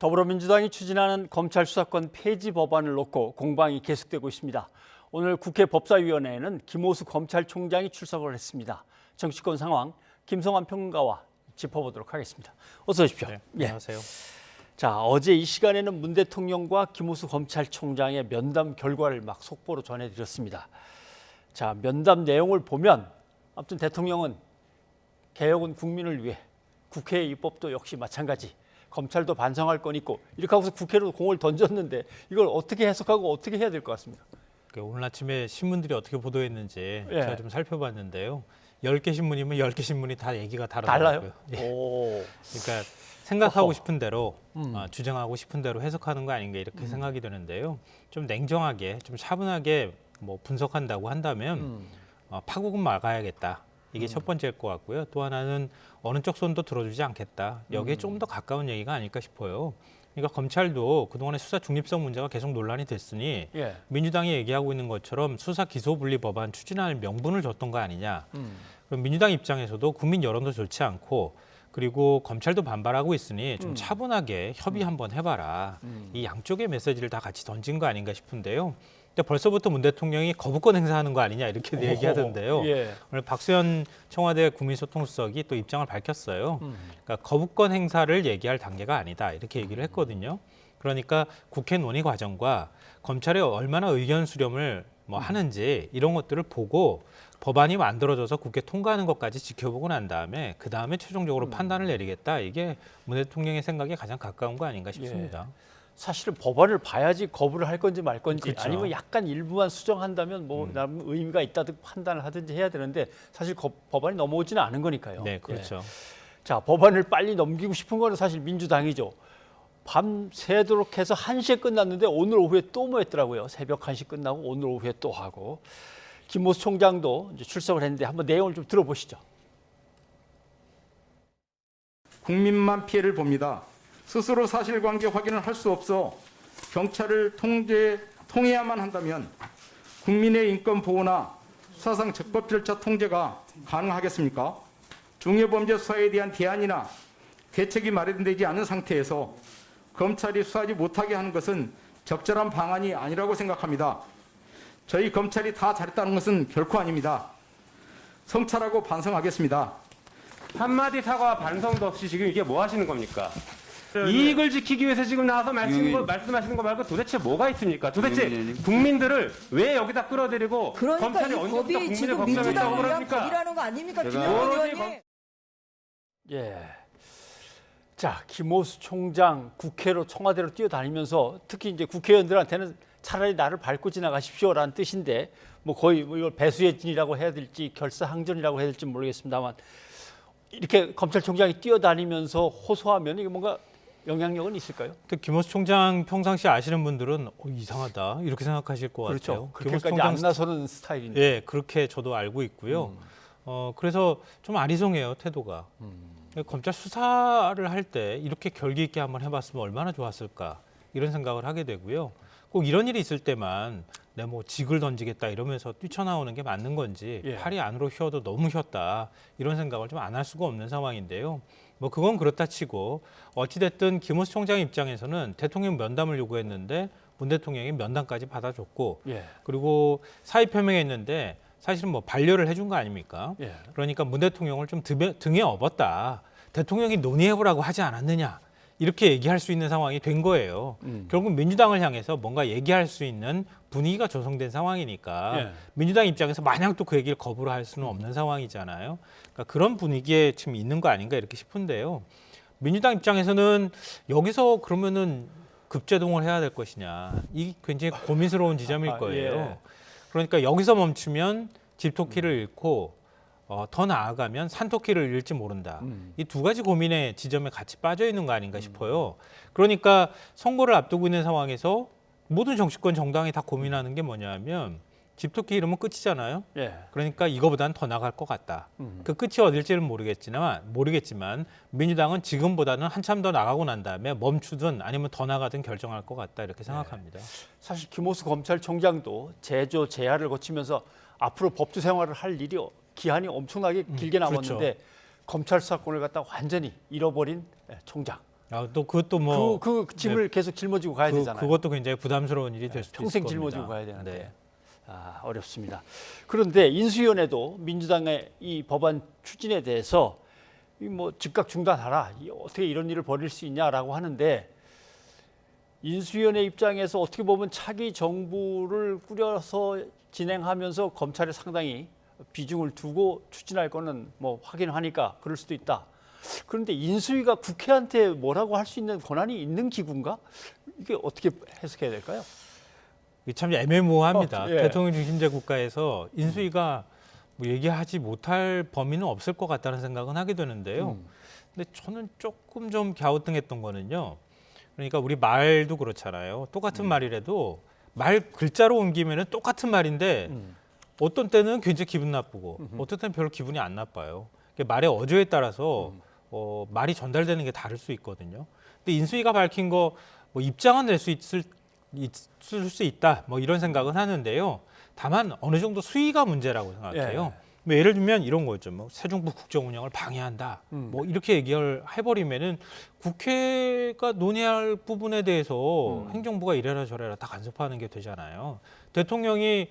더불어민주당이 추진하는 검찰 수사권 폐지 법안을 놓고 공방이 계속되고 있습니다. 오늘 국회 법사위원회에는 김호수 검찰총장이 출석을 했습니다. 정치권 상황 김성환 평론가와 짚어보도록 하겠습니다. 어서 오십시오. 네, 예. 안녕하세요. 자 어제 이 시간에는 문 대통령과 김호수 검찰총장의 면담 결과를 막 속보로 전해드렸습니다. 자 면담 내용을 보면 아무튼 대통령은 개혁은 국민을 위해 국회의 입법도 역시 마찬가지 검찰도 반성할 건 있고 이렇게 하고서 국회로 공을 던졌는데 이걸 어떻게 해석하고 어떻게 해야 될 것 같습니까? 그 오늘 아침에 신문들이 어떻게 보도했는지 예. 제가 좀 살펴봤는데요. 10개 신문이면 10개 신문이 다 얘기가 달라요? 다르더라고요. 예. 오. 그러니까 생각하고 어허. 싶은 대로 음. 어, 주장하고 싶은 대로 해석하는 거 아닌가 이렇게 생각이 드는데요. 좀 냉정하게 좀 차분하게 뭐 분석한다고 한다면 음. 어, 파국은 막아야겠다. 이게 첫 번째일 것 같고요. 또 하나는 어느 쪽 손도 들어주지 않겠다. 여기에 음. 좀더 가까운 얘기가 아닐까 싶어요. 그러니까 검찰도 그동안의 수사 중립성 문제가 계속 논란이 됐으니 예. 민주당이 얘기하고 있는 것처럼 수사 기소 분리 법안 추진할 명분을 줬던 거 아니냐. 음. 그럼 민주당 입장에서도 국민 여론도 좋지 않고 그리고 검찰도 반발하고 있으니 좀 음. 차분하게 협의 한번 해봐라. 음. 이 양쪽의 메시지를 다 같이 던진 거 아닌가 싶은데요. 근데 벌써부터 문 대통령이 거부권 행사하는 거 아니냐 이렇게. 얘기하던데요. 예. 오늘 박수현 청와대 국민소통수석이 또 입장을 밝혔어요. 음. 그러니까 거부권 행사를 얘기할 단계가 아니다 이렇게 얘기를 했거든요. 그러니까 국회 논의 과정과 검찰이 얼마나 의견 수렴을 뭐 하는지 이런 것들을 보고 법안이 만들어져서 국회 통과하는 것까지 지켜보고 난 다음에 그 다음에 최종적으로 판단을 내리겠다 이게 문 대통령의 생각에 가장 가까운 거 아닌가 싶습니다. 사실은 법안을 봐야지 거부를 할 건지 말 건지 그렇죠. 아니면 약간 일부만 수정한다면 뭐 음. 나름 의미가 있다 든 판단을 하든지 해야 되는데 사실 거- 법안이 넘어오지는 않은 거니까요. 네, 예. 그렇죠. 자 법안을 빨리 넘기고 싶은 거는 사실 민주당이죠. 밤 새도록 해서 1시에 끝났는데 오늘 오후에 또 모였더라고요. 새벽 1시 끝나고 오늘 오후에 또 하고 김모수 총장도 이제 출석을 했는데 한번 내용을 좀 들어보시죠. 국민만 피해를 봅니다. 스스로 사실관계 확인을 할 수 없어 경찰을 통제, 통해야만 한다면 국민의 인권 보호나 수사상 적법 절차 통제가 가능하겠습니까? 중요범죄 수사에 대한 대안이나 대책이 마련되지 않은 상태에서 검찰이 수사하지 못하게 하는 것은 적절한 방안이 아니라고 생각합니다. 저희 검찰이 다 잘했다는 것은 결코 아닙니다. 성찰하고 반성하겠습니다. 한마디 사과와 반성도 없이 지금 이게 뭐 하시는 겁니까? 이익을 지키기 위해서 지금 나와서 말씀, 거, 말씀하시는 거 말고 도대체 뭐가 있습니까? 도대체 국민들을 왜 여기다 끌어들이고 그러니까 검찰이 이 언제부터 법이 국민을 지금 걱정했다고 민주당을 위한 그럽니까? 법이라는 거 아닙니까, 오로지 의원님? 예. 자, 김호수 총장 국회로 청와대로 뛰어다니면서 특히 이제 국회의원들한테는 차라리 나를 밟고 지나가십시오라는 뜻인데 뭐 거의 뭐 이걸 배수의 진이라고 해야 될지 결사항전이라고 해야 될지 모르겠습니다만 이렇게 검찰총장이 뛰어다니면서 호소하면 이게 뭔가 영향력은 있을까요? 또 김호수 총장 평상시 아시는 분들은 어, 이상하다 이렇게 생각하실 것 그렇죠. 같아요. 김호수 그렇게까지 안 나서는 스타일인데. 예, 그렇게 저도 알고 있고요. 어, 그래서 좀 아리송해요, 태도가. 검찰 수사를 할 때 이렇게 결기 있게 한번 해봤으면 얼마나 좋았을까 이런 생각을 하게 되고요. 꼭 이런 일이 있을 때만 내 뭐 직을 던지겠다 이러면서 뛰쳐나오는 게 맞는 건지 예. 팔이 안으로 휘어도 너무 휘었다 이런 생각을 좀 안 할 수가 없는 상황인데요. 뭐 그건 그렇다 치고 어찌됐든 김호수 총장 입장에서는 대통령 면담을 요구했는데 문 대통령이 면담까지 받아줬고 예. 그리고 사의 표명했는데 사실은 뭐 반려를 해준 거 아닙니까? 예. 그러니까 문 대통령을 좀 등에, 등에 업었다. 대통령이 논의해보라고 하지 않았느냐. 이렇게 얘기할 수 있는 상황이 된 거예요. 음. 결국 민주당을 향해서 뭔가 얘기할 수 있는 분위기가 조성된 상황이니까 예. 민주당 입장에서 마냥 또 그 얘기를 거부를 할 수는 없는 상황이잖아요. 그러니까 그런 분위기에 지금 있는 거 아닌가 이렇게 싶은데요. 민주당 입장에서는 여기서 그러면은 급제동을 해야 될 것이냐. 이 굉장히 고민스러운 지점일 아, 거예요. 예. 그러니까 여기서 멈추면 집토끼를 잃고 어, 더 나아가면 산토끼를 잃을지 모른다. 음. 이두 가지 고민의 지점에 같이 빠져 있는 거 아닌가 싶어요. 그러니까 선거를 앞두고 있는 상황에서 모든 정치권 정당이 다 고민하는 게 뭐냐면 집토끼 잃으면 끝이잖아요. 예. 그러니까 이거보다는 더 나갈 것 같다. 음. 그 끝이 어딜지는 모르겠지만 모르겠지만 민주당은 지금보다는 한참 더 나가고 난 다음에 멈추든 아니면 더 나가든 결정할 것 같다 이렇게 생각합니다. 사실 김호수 검찰총장도 제조 제야를 거치면서 앞으로 법조 생활을 할 일이 기한이 엄청나게 길게 그렇죠. 남았는데 검찰 수사권을 갖다 완전히 잃어버린 예, 총장 아, 또 그것도 뭐 그, 그 짐을 계속 짊어지고 가야 그, 되잖아요. 그것도 굉장히 부담스러운 일이 될 수도 평생 있을 겁니다. 짊어지고 가야 되는데 네. 아, 어렵습니다. 그런데 인수위원회도 민주당의 이 법안 추진에 대해서 이뭐 즉각 중단하라. 이 어떻게 이런 일을 벌일 수 있냐라고 하는데 인수위원회 입장에서 어떻게 보면 차기 정부를 꾸려서 진행하면서 검찰에 상당히 비중을 두고 추진할 거는 뭐 확인하니까 그럴 수도 있다. 그런데 인수위가 국회한테 뭐라고 할 수 있는 권한이 있는 기구인가? 이게 어떻게 해석해야 될까요? 이게 참 애매모호합니다. 어, 예. 대통령 중심제 국가에서 인수위가 뭐 얘기하지 못할 범위는 없을 것 같다는 생각은 하게 되는데요. 음. 근데 저는 조금 좀 갸우뚱했던 거는요. 그러니까 우리 말도 그렇잖아요. 똑같은 말이라도 말 글자로 옮기면은 똑같은 말인데 음. 어떤 때는 굉장히 기분 나쁘고 어떤 때는 별로 기분이 안 나빠요. 그게 말의 어조에 따라서 어, 말이 전달되는 게 다를 수 있거든요. 근데 인수위가 밝힌 거 뭐 입장은 낼 수 있을 있을 수 있다. 뭐 이런 생각은 하는데요. 다만 어느 정도 수위가 문제라고 생각해요. 뭐 예를 들면 이런 거죠. 뭐 새정부 국정 운영을 방해한다. 음. 뭐 이렇게 얘기를 해버리면은 국회가 논의할 부분에 대해서 음. 행정부가 이래라 저래라 다 간섭하는 게 되잖아요. 대통령이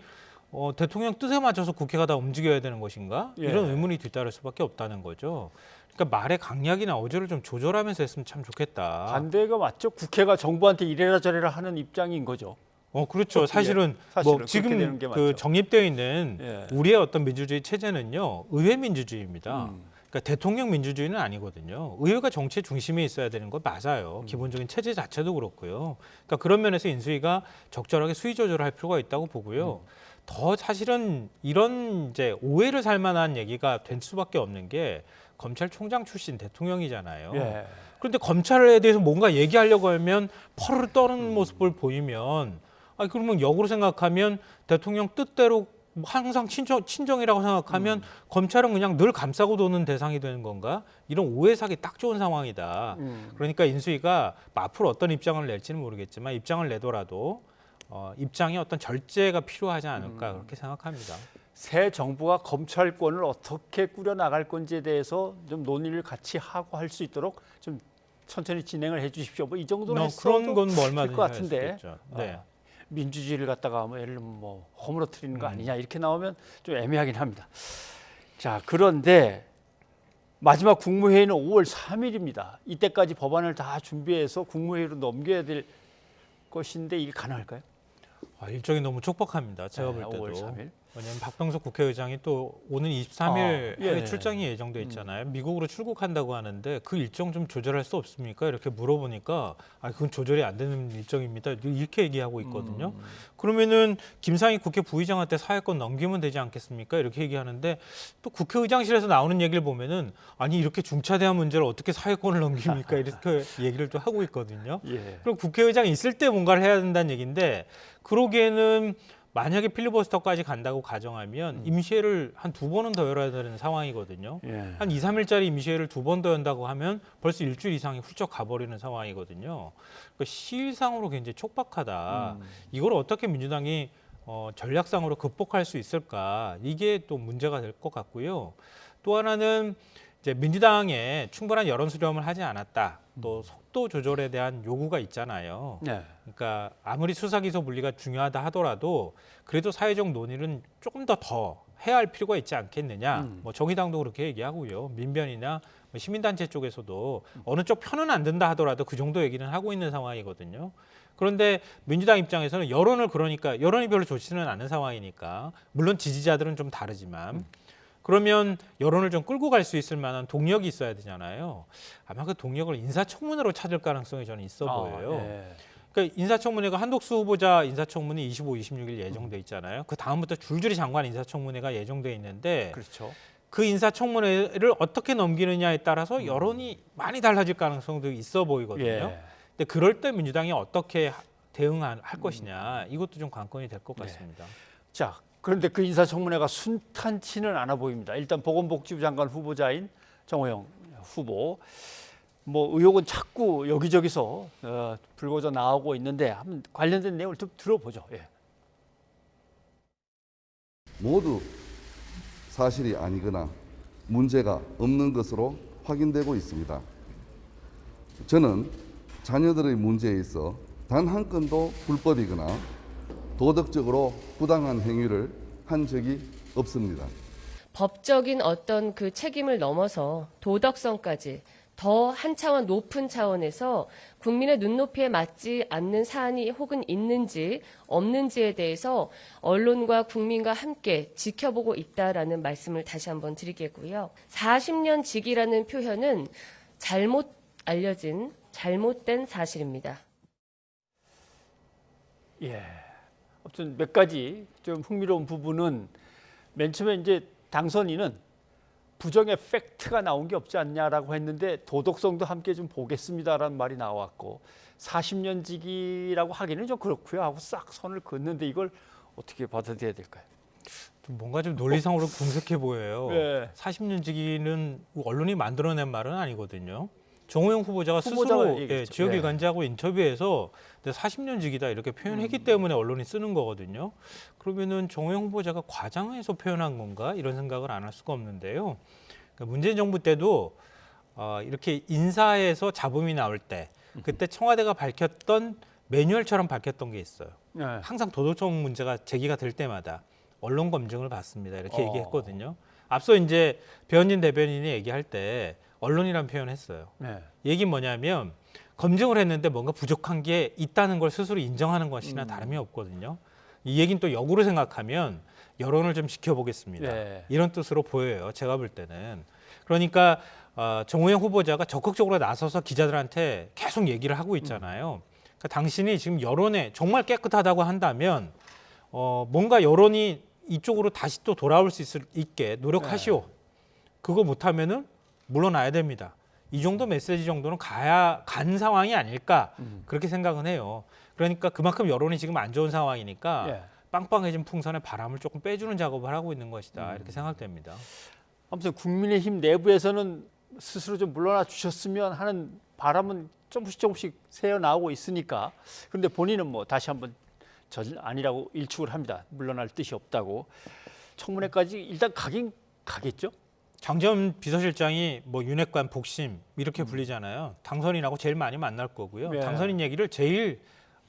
어, 대통령 뜻에 맞춰서 국회가 다 움직여야 되는 것인가? 예. 이런 의문이 뒤따를 수밖에 없다는 거죠. 그러니까 말의 강약이나 어조를 좀 조절하면서 했으면 참 좋겠다. 반대가 맞죠. 국회가 정부한테 이래라 저래라 하는 입장인 거죠. 어 그렇죠. 예, 사실은, 사실은 뭐 지금 그. 정립되어 있는 예. 우리의 어떤 민주주의 체제는요 의회 민주주의입니다. 음. 그러니까 대통령 민주주의는 아니거든요. 의회가 정치 중심에 있어야 되는 거 음. 맞아요. 기본적인 체제 자체도 그렇고요. 그러니까 그런 면에서 인수위가 적절하게 수위 조절을 할 필요가 있다고 보고요. 음. 더 사실은 이런 이제 오해를 살 만한 얘기가 될 수밖에 없는 게 검찰총장 출신 대통령이잖아요. 예. 그런데 검찰에 대해서 뭔가 얘기하려고 하면 퍼르르 음. 떠는 모습을 보이면 아 그러면 역으로 생각하면 대통령 뜻대로 항상 친정, 친정이라고 생각하면 음. 검찰은 그냥 늘 감싸고 도는 대상이 되는 건가? 이런 오해 사기 딱 좋은 상황이다. 음. 그러니까 인수위가 뭐 앞으로 어떤 입장을 낼지는 모르겠지만 입장을 내더라도 어, 입장에 어떤 절제가 필요하지 않을까 음. 그렇게 생각합니다. 새 정부가 검찰권을 어떻게 꾸려 나갈 건지에 대해서 좀 논의를 같이 하고 할 수 있도록 좀 천천히 진행을 해 주십시오. 뭐 이 정도는 뭐 했어도 그런 건 뭐 얼마든지 것 같은데. 있죠. 네. 아, 민주주의를 갖다가 뭐 예를 들면 뭐 허물어뜨리는 거 음. 아니냐 이렇게 나오면 좀 애매하긴 합니다. 자 그런데 마지막 국무회의는 5월 3일입니다. 이때까지 법안을 다 준비해서 국무회의로 넘겨야 될 것인데 이게 가능할까요? 아, 일정이 너무 촉박합니다. 제가 네, 볼 때도. 5월 3일. 왜냐하면 박병석 국회의장이 또 오는 23일 아, 해외 예. 출장이 예정돼 있잖아요. 미국으로 출국한다고 하는데 그 일정 좀 조절할 수 없습니까? 이렇게 물어보니까 아 그건 조절이 안 되는 일정입니다. 이렇게 얘기하고 있거든요. 음. 그러면은 김상희 국회 부의장한테 사회권 넘기면 되지 않겠습니까? 이렇게 얘기하는데 또 국회의장실에서 나오는 얘기를 보면은 아니 이렇게 중차대한 문제를 어떻게 사회권을 넘깁니까? 이렇게 얘기를 또 하고 있거든요. 예. 그럼 국회의장이 있을 때 뭔가를 해야 된다는 얘기인데 그러기에는 만약에 필리버스터까지 간다고 가정하면 임시회를 한 두 번은 더 열어야 되는 상황이거든요. 예. 한 2, 3일짜리 임시회를 두 번 더 연다고 하면 벌써 일주일 이상이 훌쩍 가버리는 상황이거든요. 그러니까 시일상으로 굉장히 촉박하다. 음. 이걸 어떻게 민주당이 어, 전략상으로 극복할 수 있을까? 이게 또 문제가 될 것 같고요. 또 하나는 이제 민주당에 충분한 여론 수렴을 하지 않았다. 또 속도 조절에 대한 요구가 있잖아요. 네. 그러니까 아무리 수사 기소 분리가 중요하다 하더라도 그래도 사회적 논의는 조금 더더 해야 할 필요가 있지 않겠느냐. 음. 뭐 정의당도 그렇게 얘기하고요. 민변이나 뭐 시민단체 쪽에서도 어느 쪽 편은 안 든다 하더라도 그 정도 얘기는 하고 있는 상황이거든요. 그런데 민주당 입장에서는 여론을 그러니까 여론이 별로 좋지는 않은 상황이니까 물론 지지자들은 좀 다르지만 그러면 여론을 좀 끌고 갈 수 있을 만한 동력이 있어야 되잖아요. 아마 그 동력을 인사청문회로 찾을 가능성이 저는 있어 보여요. 아, 예. 그러니까 인사청문회가 한독수 후보자 인사청문회 25, 26일 예정돼 있잖아요. 그 다음부터 줄줄이 장관 인사청문회가 예정돼 있는데 그렇죠. 그 인사청문회를 어떻게 넘기느냐에 따라서 여론이 많이 달라질 가능성도 있어 보이거든요. 예. 근데 그럴 때 민주당이 어떻게 하- 대응할 것이냐 이것도 좀 관건이 될것 네. 같습니다. 자, 그런데 그 인사청문회가 순탄치는 않아 보입니다. 일단 보건복지부 장관 후보자인 정호영 후보, 뭐 의혹은 자꾸 여기저기서 어, 불거져 나오고 있는데 한번 관련된 내용을 좀 들어보죠. 예. 모두 사실이 아니거나 문제가 없는 것으로 확인되고 있습니다. 저는 자녀들의 문제에 있어 단 한 건도 불법이거나 도덕적으로 부당한 행위를 한 적이 없습니다. 법적인 어떤 그 책임을 넘어서 도덕성까지 더 한 차원 높은 차원에서 국민의 눈높이에 맞지 않는 사안이 혹은 있는지 없는지에 대해서 언론과 국민과 함께 지켜보고 있다라는 말씀을 다시 한번 드리겠고요. 40년 직이라는 표현은 잘못 알려진 잘못된 사실입니다. 예. 아무튼 몇 가지 좀 흥미로운 부분은 맨 처음에 이제 당선인은 부정의 팩트가 나온 게 없지 않냐라고 했는데 도덕성도 함께 좀 보겠습니다라는 말이 나왔고 40년 지기라고 하기는 좀 그렇고요 하고 싹 선을 긋는데 이걸 어떻게 받아들여야 될까요? 좀 뭔가 좀 논리상으로 궁색해 보여요. 네. 40년 지기는 언론이 만들어낸 말은 아니거든요. 정호영 후보자가 스스로. 예, 지역 네. 일간지하고 인터뷰에서 40년 지기다 이렇게 표현했기 때문에 언론이 쓰는 거거든요. 그러면은 정호영 후보자가 과장해서 표현한 건가 이런 생각을 안 할 수가 없는데요. 그러니까 문재인 정부 때도 어, 이렇게 인사에서 잡음이 나올 때 그때 청와대가 밝혔던 매뉴얼처럼 밝혔던 게 있어요. 네. 항상 도덕적 문제가 제기가 될 때마다 언론 검증을 받습니다. 이렇게 어. 얘기했거든요. 앞서 이제 배현진 대변인이 얘기할 때 언론이란 표현했어요. 네. 얘기 뭐냐면 검증을 했는데 뭔가 부족한 게 있다는 걸 스스로 인정하는 것이나 음. 다름이 없거든요. 이 얘기는 또 역으로 생각하면 여론을 좀 지켜보겠습니다. 네. 이런 뜻으로 보여요. 제가 볼 때는. 그러니까 어, 정호영 후보자가 적극적으로 나서서 기자들한테 계속 얘기를 하고 있잖아요. 그러니까 당신이 지금 여론에 정말 깨끗하다고 한다면 어, 뭔가 여론이 이쪽으로 다시 또 돌아올 수 있을, 있게 노력하시오. 그거 못하면은 물러나야 됩니다. 이 정도 메시지 정도는 가야 간 상황이 아닐까 그렇게 생각은 해요. 그러니까 그만큼 여론이 지금 안 좋은 상황이니까 예. 빵빵해진 풍선에 바람을 조금 빼주는 작업을 하고 있는 것이다 이렇게 생각됩니다. 아무튼 국민의힘 내부에서는 스스로 좀 물러나 주셨으면 하는 바람은 조금씩 조금씩 새어 나오고 있으니까 그런데 본인은 뭐 다시 한번 전 아니라고 일축을 합니다. 물러날 뜻이 없다고 청문회까지 일단 가긴 가겠죠. 장재원 비서실장이 뭐 윤핵관 복심 이렇게 불리잖아요. 당선인하고 제일 많이 만날 거고요. 네. 당선인 얘기를 제일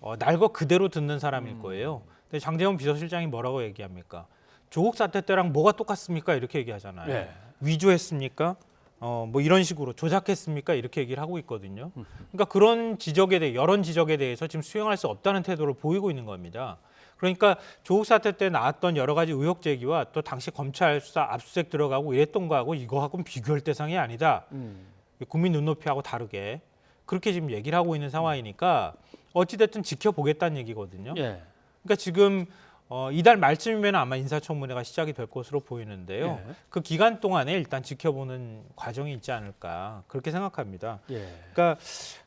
어, 날거 그대로 듣는 사람일 거예요. 근데 장재원 비서실장이 뭐라고 얘기합니까? 조국 사태 때랑 뭐가 똑같습니까? 이렇게 얘기하잖아요. 네. 위조했습니까? 어, 뭐 이런 식으로 조작했습니까? 이렇게 얘기를 하고 있거든요. 그러니까 그런 지적에 대해 여론 지적에 대해서 지금 수용할 수 없다는 태도를 보이고 있는 겁니다. 그러니까 조국 사태 때 나왔던 여러 가지 의혹 제기와 또 당시 검찰 수사 압수수색 들어가고 이랬던 거하고 이거하고는 비교할 대상이 아니다. 음. 국민 눈높이하고 다르게 그렇게 지금 얘기를 하고 있는 상황이니까 어찌 됐든 지켜보겠다는 얘기거든요. 예. 그러니까 지금 어, 이달 말쯤이면 아마 인사청문회가 시작이 될 것으로 보이는데요. 예. 그 기간 동안에 일단 지켜보는 과정이 있지 않을까 그렇게 생각합니다. 예. 그러니까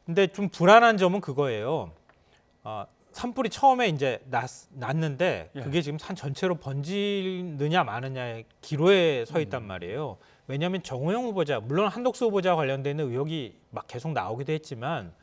근데 좀 불안한 점은 그거예요. 어, 산불이 처음에 이제 났, 났는데 예. 그게 지금 산 전체로 번지느냐 마느냐의 기로에 서 있단 말이에요. 왜냐하면 정호영 후보자, 물론 한독수 후보자와 관련돼 있는 의혹이 막 계속 나오기도 했지만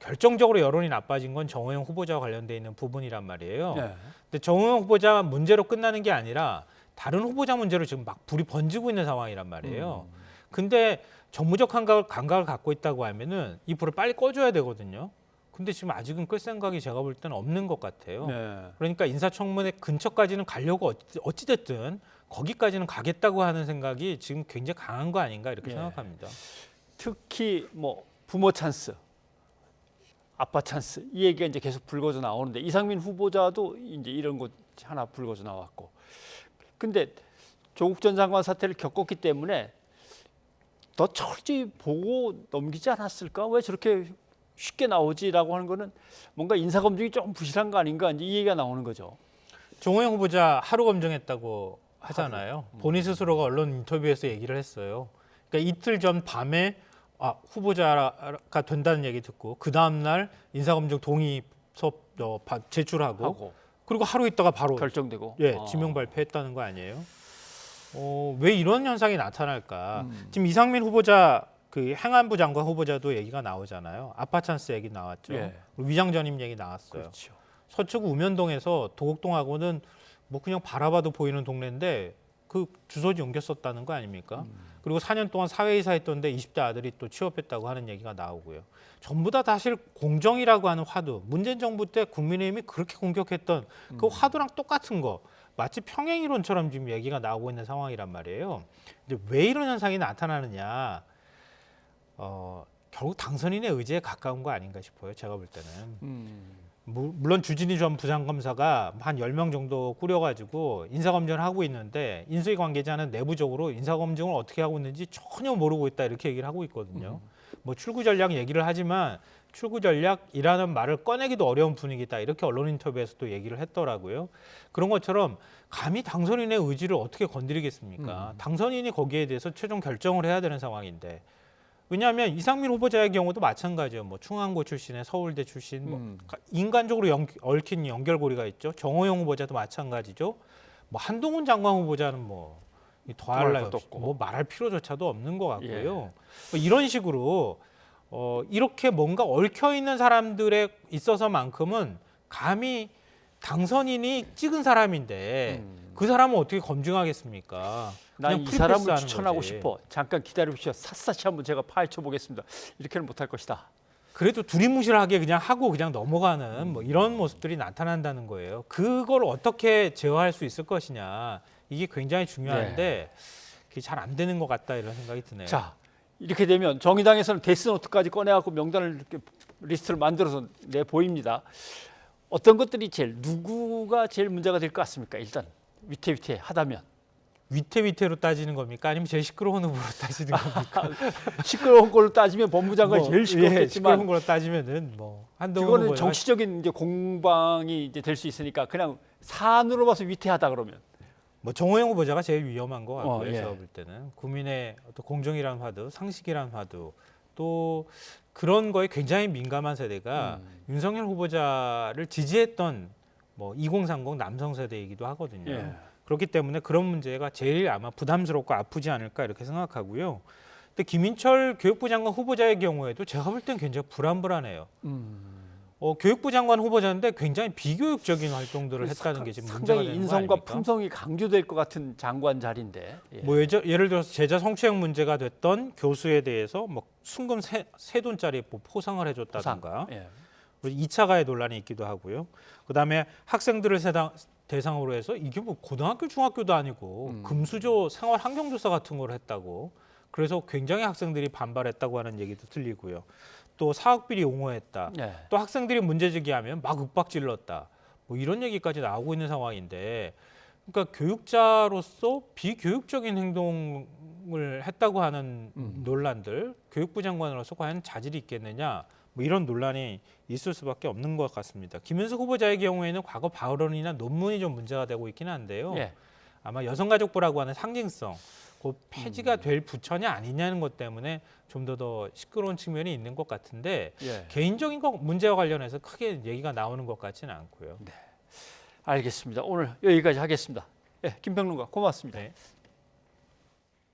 결정적으로 여론이 나빠진 건 정호영 후보자와 관련돼 있는 부분이란 말이에요. 예. 근데 정호영 후보자 문제로 끝나는 게 아니라 다른 후보자 문제로 지금 막 불이 번지고 있는 상황이란 말이에요. 근데 정무적 감각을, 감각을 갖고 있다고 하면은 이 불을 빨리 꺼줘야 되거든요. 근데 지금 아직은 끌 생각이 제가 볼 때는 없는 것 같아요. 네. 그러니까 인사청문회 근처까지는 가려고 어찌- 어찌됐든 거기까지는 가겠다고 하는 생각이 지금 굉장히 강한 거 아닌가 이렇게 예. 생각합니다. 특히 뭐 부모 찬스, 아빠 찬스 이 얘기가 이제 계속 불거져 나오는데 이상민 후보자도 이제 이런 것 하나 불거져 나왔고, 근데 조국 전 장관 사태를 겪었기 때문에 더 철저히 보고 넘기지 않았을까? 왜 저렇게 쉽게 나오지라고 하는 거는 뭔가 인사 검증이 좀 부실한 거 아닌가 이제 이 얘기가 나오는 거죠. 정호영 후보자 하루 검증했다고 하잖아요. 본인 스스로가 언론 인터뷰에서 얘기를 했어요. 그러니까 이틀 전 밤에 아, 후보자가 된다는 얘기 듣고 그 다음 날 인사 검증 동의서 어, 바- 제출하고 하고 그리고 하루 있다가 바로 결정되고. 예, 어. 지명 발표했다는 거 아니에요? 어, 왜 이런 현상이 나타날까? 음. 지금 이상민 후보자 그 행안부 장관 후보자도 얘기가 나오잖아요. 아파 찬스 얘기 나왔죠. 예. 위장 전임 얘기 나왔어요. 그렇죠. 서초구 우면동에서 도곡동하고는 뭐 그냥 바라봐도 보이는 동네인데 그그 주소지 옮겼었다는 거 아닙니까? 그리고 4년 동안 사회이사 했던데 20대 아들이 또 취업했다고 하는 얘기가 나오고요. 전부 다 사실 공정이라고 하는 화두, 문재인 정부 때 국민의힘이 그렇게 공격했던 그 화두랑 똑같은 거, 마치 평행 이론처럼 지금 얘기가 나오고 있는 상황이란 말이에요. 이제 왜 이런 현상이 나타나느냐? 어, 결국 당선인의 의지에 가까운 거 아닌가 싶어요. 제가 볼 때는. 음. 무- 물론 주진희 전 부장검사가 한 10명 정도 꾸려가지고 인사검증을 하고 있는데 인수위 관계자는 내부적으로 인사검증을 어떻게 하고 있는지 전혀 모르고 있다 이렇게 얘기를 하고 있거든요. 뭐 출구 전략 얘기를 하지만 출구 전략이라는 말을 꺼내기도 어려운 분위기다 이렇게 언론 인터뷰에서도 얘기를 했더라고요. 그런 것처럼 감히 당선인의 의지를 어떻게 건드리겠습니까? 당선인이 거기에 대해서 최종 결정을 해야 되는 상황인데 왜냐하면 이상민 후보자의 경우도 마찬가지예요. 뭐 충안고 출신의 서울대 출신, 뭐 음. 가- 인간적으로 연, 얽힌 연결고리가 있죠. 정호영 후보자도 마찬가지죠. 뭐 한동훈 장관 후보자는 뭐이 더할 나위 없이 없고. 뭐 말할 필요조차도 없는 것 같고요. 예. 뭐 이런 식으로 어, 이렇게 뭔가 얽혀 있는 사람들에 있어서만큼은 감히 당선인이 찍은 사람인데 그 사람은 어떻게 검증하겠습니까? 난 이 사람을 추천하고 거지. 싶어. 잠깐 기다려 주시오. 샅샅이 한번 제가 파헤쳐 보겠습니다. 이렇게는 못할 것이다. 그래도 두리뭉실하게 그냥 하고 그냥 넘어가는 뭐 이런 모습들이 나타난다는 거예요. 그걸 어떻게 제어할 수 있을 것이냐 이게 굉장히 중요한데 그게 잘 안 되는 것 같다 이런 생각이 드네요. 자, 이렇게 되면 정의당에서는 데스노트까지 꺼내갖고 명단을 이렇게 리스트를 만들어서 내 보입니다. 어떤 것들이 제일 누구가 제일 문제가 될 것 같습니까? 일단 위태위태 하다면 위태위태로 따지는 겁니까? 아니면 제일 시끄러운 후보로 따지는 겁니까? 시끄러운 걸로 따지면 법무장관이 뭐, 제일 예, 시끄럽겠지만 시끄러운 걸로 따지면은 뭐 한동훈 그거는 정치적인 이제 공방이 이제 될 수 있으니까 그냥 사안으로 봐서 위태하다 그러면 뭐 정호영 후보자가 제일 위험한 것 같고요. 어, 예. 제가 볼 때는 국민의 어떤 공정이란 화두, 상식이란 화두, 또 그런 거에 굉장히 민감한 세대가 음. 윤석열 후보자를 지지했던 뭐 2030 남성 세대이기도 하거든요. 예. 그렇기 때문에 그런 문제가 제일 아마 부담스럽고 아프지 않을까 이렇게 생각하고요. 근데 김인철 교육부 장관 후보자의 경우에도 제가 볼 땐 굉장히 불안불안해요. 음. 어, 교육부 장관 후보자인데 굉장히 비교육적인 활동들을 했다는 게 지금 문제가 되는 거 인성과? 품성이 강조될 것 같은 장관 자리인데 예. 뭐 예저, 예를 들어서 제자 성추행 문제가 됐던 교수에 대해서 뭐 순금 세, 세 돈짜리 뭐 포상을 해줬다든가 예. 그리고 2차 가해 논란이 있기도 하고요. 그다음에 학생들을 세당, 대상으로 해서 이게 뭐 고등학교 중학교도 아니고 음. 금수저 생활 환경 조사 같은 걸 했다고 그래서 굉장히 학생들이 반발했다고 하는 얘기도 들리고요. 또 사학비리 옹호했다. 예. 또 학생들이 문제 제기하면 막 윽박질렀다. 뭐 이런 얘기까지 나오고 있는 상황인데, 그러니까 교육자로서 비교육적인 행동을 했다고 하는 음. 논란들, 교육부 장관으로서 과연 자질이 있겠느냐, 뭐 이런 논란이 있을 수밖에 없는 것 같습니다. 김윤석 후보자의 경우에는 과거 발언이나 논문이 좀 문제가 되고 있기는 한데요. 예. 아마 여성가족부라고 하는 상징성, 그 음. 폐지가 될 부처냐 아니냐는 것 때문에 좀더더 시끄러운 측면이 있는 것 같은데 예. 개인적인 거 문제와 관련해서 크게 얘기가 나오는 것 같지는 않고요. 알겠습니다. 오늘 여기까지 하겠습니다. 예, 김평론가 고맙습니다. 네.